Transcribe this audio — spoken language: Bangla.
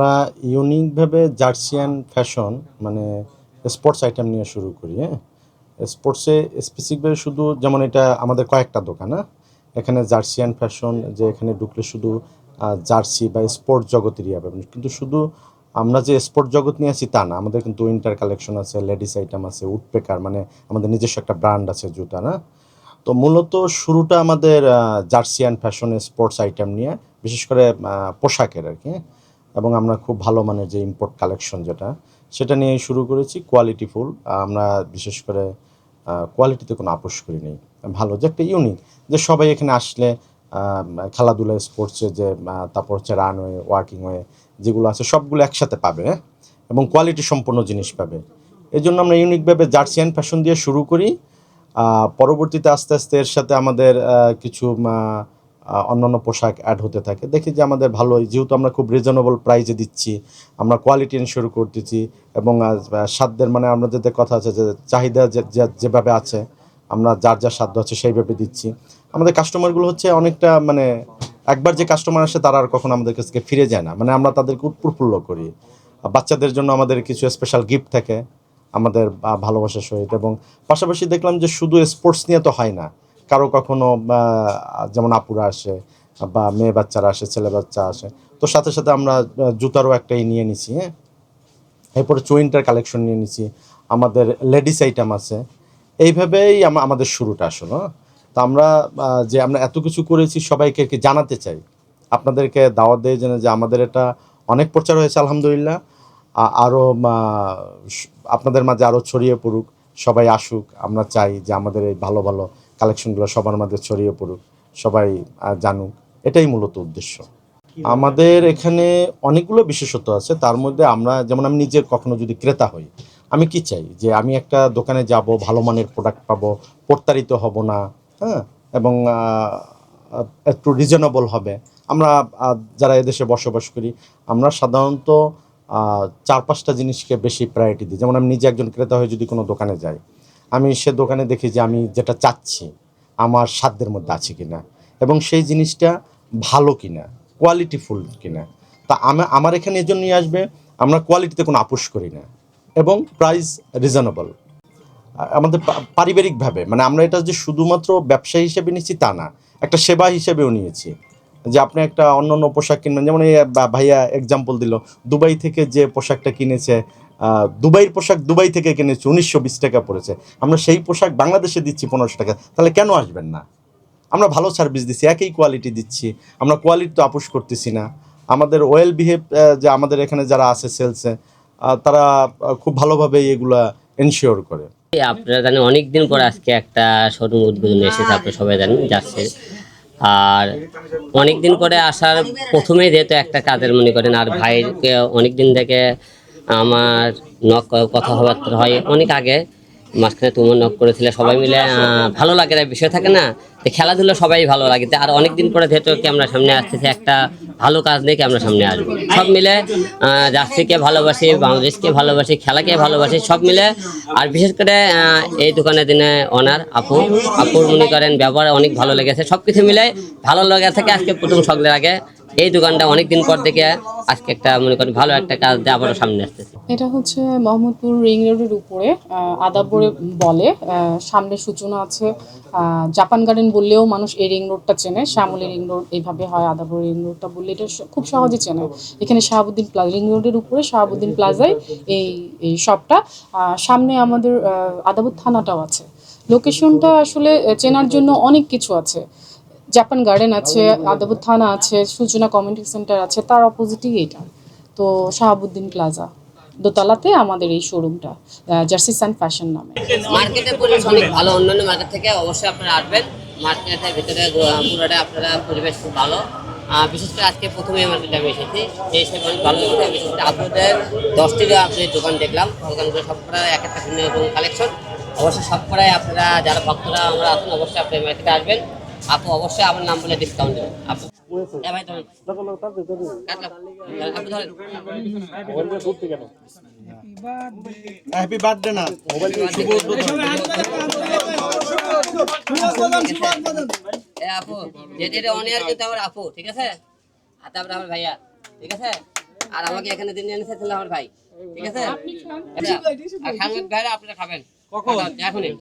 আমরা ইউনিকভাবে জার্সিয়ান ফ্যাশন মানে স্পোর্টস আইটেম নিয়ে শুরু করি হ্যাঁ? স্পোর্টসে স্পেসিফিকভাবে শুধু, যেমন এটা আমাদের কয়েকটা দোকান হ্যাঁ? এখানে জার্সিয়ান ফ্যাশন, যে এখানে ঢুকলে শুধু জার্সি বা স্পোর্টস জগতেরই হবে। কিন্তু শুধু আমরা যে স্পোর্ট জগৎ নিয়ে আছি তা না, আমাদের কিন্তু উইন্টার কালেকশন আছে লেডিস আইটেম আছে উডপেকার মানে আমাদের নিজস্ব একটা ব্র্যান্ড আছে জুতা, না? তো মূলত শুরুটা আমাদের জার্সিয়ান ফ্যাশনে, স্পোর্টস আইটেম নিয়ে, বিশেষ করে পোশাকের আর কি হ্যাঁ? এবং আমরা খুব ভালো মানের যে ইম্পোর্ট কালেকশন যেটা, সেটা নিয়ে শুরু করেছি কোয়ালিটি ফুল আমরা বিশেষ করে কোয়ালিটিতে কোনো আপোষ করি নেই ভালো যে একটা ইউনিক যে সবাই এখানে আসলে খেলাধুলা স্পোর্টসে যে তারপর হচ্ছে রানওয়ে ওয়ার্কিং ওয়ে যেগুলো আছে, সবগুলো একসাথে পাবে হ্যাঁ? এবং কোয়ালিটি সম্পন্ন জিনিস পাবে। এই জন্য আমরা ইউনিকভাবে জার্সি অ্যান্ড ফ্যাশন দিয়ে শুরু করি। পরবর্তীতে আস্তে আস্তে এর সাথে আমাদের কিছু অন্যান্য পোশাক অ্যাড হতে থাকে। দেখি যে আমাদের ভালোই যেহেতু আমরা খুব রিজনেবল প্রাইসে দিচ্ছি, আমরা কোয়ালিটি এনশিওর করতেছি এবং সাধ্যের মানে আমাদের যে কথা আছে, যে চাহিদা যেভাবে আছে, আমরা যার যার সাধ্য আছে সেইভাবে দিচ্ছি। আমাদের কাস্টমারগুলো হচ্ছে অনেকটা মানে একবার যে কাস্টমার আসে তারা আর কখনো আমাদের কাছে ফিরে যায় না। মানে আমরা তাদেরকে উৎপ্রফুল্ল করি। বাচ্চাদের জন্য আমাদের কিছু স্পেশাল গিফট থাকে, আমাদের ভালোবাসার সহিত এবং পাশাপাশি দেখলাম যে শুধু স্পোর্টস নিয়ে তো হয় না। কারও কখনো যেমন আপুরা আসে বা মেয়ে বাচ্চারা আসে, ছেলে বাচ্চা আসে, তো সাথে সাথে আমরা জুতারও একটা ই নিয়ে নিছি হ্যাঁ? এরপরে চুইন্টার কালেকশন নিয়ে নিছি, আমাদের লেডিস আইটেম আছে। এইভাবেই আমাদের শুরুটা আসলে হ্যাঁ। তো আমরা যে আমরা এত কিছু করেছি, সবাইকে কি জানাতে চাই? আপনাদেরকে দাওয়াত দিয়ে জেনে যে আমাদের এটা অনেক প্রচার হয়েছে, আলহামদুলিল্লাহ। আরও আপনাদের মাঝে আরও ছড়িয়ে পড়ুক, সবাই আসুক, আমরা চাই যে আমাদের এই ভালো ভালো কালেকশনগুলো সবার মাঝে ছড়িয়ে পড়ুক, সবাই জানুক, এটাই মূলত উদ্দেশ্য। আমাদের এখানে অনেকগুলো বিশেষত্ব আছে, তার মধ্যে আমরা, যেমন আমি নিজে কখনো যদি ক্রেতা হই, আমি কি চাই? যে আমি একটা দোকানে যাব, ভালো মানের প্রোডাক্ট পাবো, প্রতারিত হব না হ্যাঁ? এবং একটু রিজনেবল হবে। আমরা যারা এদেশে বসবাস করি, আমরা সাধারণত চার পাঁচটা জিনিসকে বেশি প্রায়োরিটি দিই। যেমন আমি নিজে একজন ক্রেতা হয়ে যদি কোনো দোকানে যাই আমি সে দোকানে দেখি যে আমি যেটা চাচ্ছি, আমার সাধ্যের মধ্যে আছে কিনা এবং সেই জিনিসটা ভালো কিনা কোয়ালিটিফুল কিনা। তা আমা, আমার এখানে এই জন্যই আসবে, আমরা কোয়ালিটিতে কোনো আপোষ করি না এবং প্রাইস রিজনেবল আমাদের পারিবারিকভাবে মানে আমরা এটা যে শুধুমাত্র ব্যবসা হিসেবে নিচ্ছি তা না, একটা সেবা হিসেবেও নিয়েছি। যে আপনি একটা অন্য অন্য পোশাক কিনবেন, যেমন এই ভাইয়া এক্সাম্পল দিল, দুবাই থেকে যে পোশাকটা কিনেছে দুবাইয়ের পোশাক দুবাই থেকে কিনেছি, উনিশশো বিশ টাকা পড়েছে। আমরা সেই পোশাক বাংলাদেশে দিচ্ছি পনেরোশো টাকা, তাহলে কেন আসবেন না? আমরা ভালো সার্ভিস দিচ্ছি, একই কোয়ালিটি দিচ্ছি। আমরা কোয়ালিটি তো আপোষ করতেছি না। আমাদের ওয়েল বিহেভ যে আমাদের এখানে যারা আছে সেলসে তারা খুব ভালোভাবে এগুলা এনশিওর করে। আপনারা জানেন অনেক দিন পর আজকে একটা শোরুম উদ্বোধন এসেছে আপনারা সবাই জানেন, যাচ্ছে। আর অনেক দিন পরে আসার প্রথমে যেহেতু একটা কাজের মনে করেন, আর ভাইকে অনেক দিন থেকে আমার কথা হবার হয় অনেক আগে। মাঝখানে তুমি নক করেছিলে, সবাই মিলে ভালো লাগে বিষয় থাকে না? তো খেলাধুলা সবাই ভালো লাগে। আর অনেক দিন পরে যেহেতু কি আমরা সামনে আসতেছি, একটা ভালো কাজ নিয়ে কি আমরা সামনে আসব। সব মিলে জার্সিকে ভালোবাসি, বাংলাদেশকে ভালোবাসি, খেলাকে ভালোবাসি, সব মিলে। আর বিশেষ করে এই দোকানের দিনে অনার আপু আপুর মনে করেন, ব্যবহার অনেক ভালো লেগেছে। সব কিছু মিলে ভালো লাগা থেকে আজকে প্রথম সকলের আগে। এই দোকানটা অনেক দিন পর থেকে আজকে একটা, মনে করেন, ভালো একটা কাজ আবারও সামনে আসতেছে। এটা হচ্ছে মোহাম্মদপুর রিং রোডের উপরে আদাবরে বলে সামনে সূচনা আছে জাপান গার্ডেন বললেও মানুষ এই রিং রোডটা চেনে, শ্যামলী রিং রোড, এইভাবে হয় আদাবর রিং রোডটা বললে, এটা খুব সহজে চেনে। এখানে শাহাবুদ্দিন প্লাজা রিং রোডের উপরে শাহাবুদ্দিন প্লাজায় এই এই শপটা সামনে আমাদের আদাবর থানাটাও আছে। লোকেশনটা আসলে চেনার জন্য অনেক কিছু আছে। জাপান গার্ডেন আছে আদাবর থানা আছে সূচনা কমিউনিটি সেন্টার আছে, তার অপোজিটেই এটা। তো শাহাবুদ্দিন প্লাজা দোতলাতে আমাদের এই শোরুমটা জার্সি সান ফ্যাশন নামে। মার্কেটের পরিবেশ অনেক ভালো, অন্যান্য মার্কেট থেকে অবশ্যই আপনারা আসবেন। মার্কেটের ভিতরে পুরোটা আপনারা পরিবেশ খুব ভালো। বিশেষ করে আজকে প্রথমে মার্কেটে আমি এসেছি এই হিসেবে অনেক ভালো লেগেছে বিশেষ করে আপনাদের দশটির আপনি দোকান দেখলাম। দোকানগুলো সব করা এক একটা ভিন্ন রকম কালেকশন অবশ্যই সব করাই আপনারা, যারা ভক্তরা আমরা আছেন, অবশ্যই আপনি মার্কেটে আসবেন। আপু অবশ্যই আমার নাম বলে ডিসকাউন্ট দেবেন। আপু। এ ভাই ধরেন। আপু ধরেন। হ্যাপি বার্থডে না। এ আপু যেটা এটা অন এয়ার কিন্তু আমার আপু ঠিক আছে? আর তারপরে আমার ভাইয়া ঠিক আছে? আর আমাকে এখানে দিন এনেছে তাহলে আমার ভাই ঠিক আছে? আচ্ছা, আর খান ভাইরা আপনারা খাবেন। কখন? এখনই।